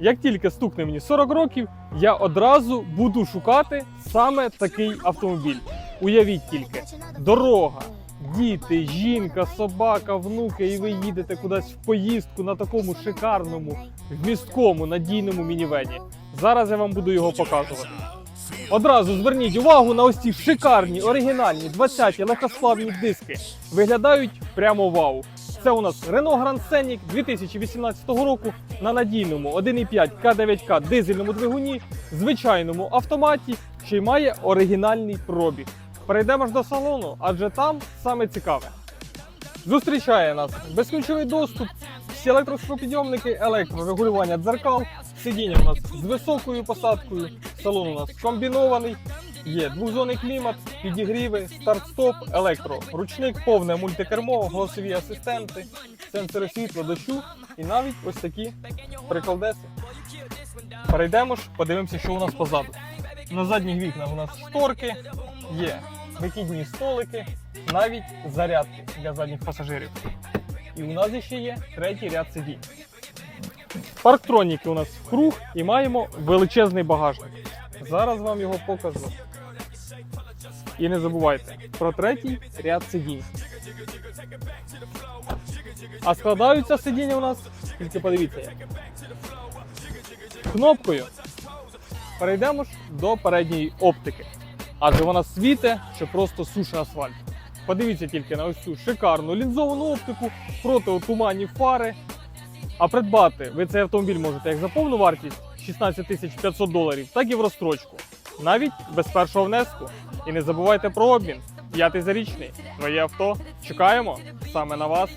Як тільки стукне мені 40 років, я одразу буду шукати саме такий автомобіль. Уявіть тільки, дорога, діти, жінка, собака, внуки, і ви їдете кудись в поїздку на такому шикарному, вмісткому, надійному мінівені. Зараз я вам буду його показувати. Одразу зверніть увагу на ось ці шикарні, оригінальні 20-ті легкосплавні диски. Виглядають прямо вау. Це у нас Renault Grand Scenic 2018 року на надійному 1,5 К9К дизельному двигуні, звичайному автоматі, що й має оригінальний пробіг. Перейдемо ж до салону, адже там саме цікаве. Зустрічає нас безключовий доступ, всі електросклопідйомники, електрорегулювання дзеркал, сидіння у нас з високою посадкою, салон у нас комбінований, є двохзонний клімат, підігріви, старт-стоп, електро, ручник, повне мультикермо, голосові асистенти, сенсори світла, дощу і навіть ось такі приколдеси. Перейдемо ж, подивимося, що у нас позаду. На задніх вікнах у нас шторки, є викидні столики, навіть зарядки для задніх пасажирів. І у нас ще є третій ряд сидінь. Парктроніки у нас в круг і маємо величезний багажник. Зараз вам його покажу. І не забувайте про третій ряд сидінь. А складаються сидіння у нас, тільки подивіться як. Кнопкою. Перейдемо ж до передньої оптики. Адже вона світе, що просто суше асфальт. Подивіться тільки на ось цю шикарну лінзовану оптику, протиотуманні фари. А придбати ви цей автомобіль можете як за повну вартість 16 тисяч 500 доларів, так і в розстрочку. Навіть без першого внеску. І не забувайте про обмін. П'ятий зарічний. Твоє авто. Чекаємо саме на вас.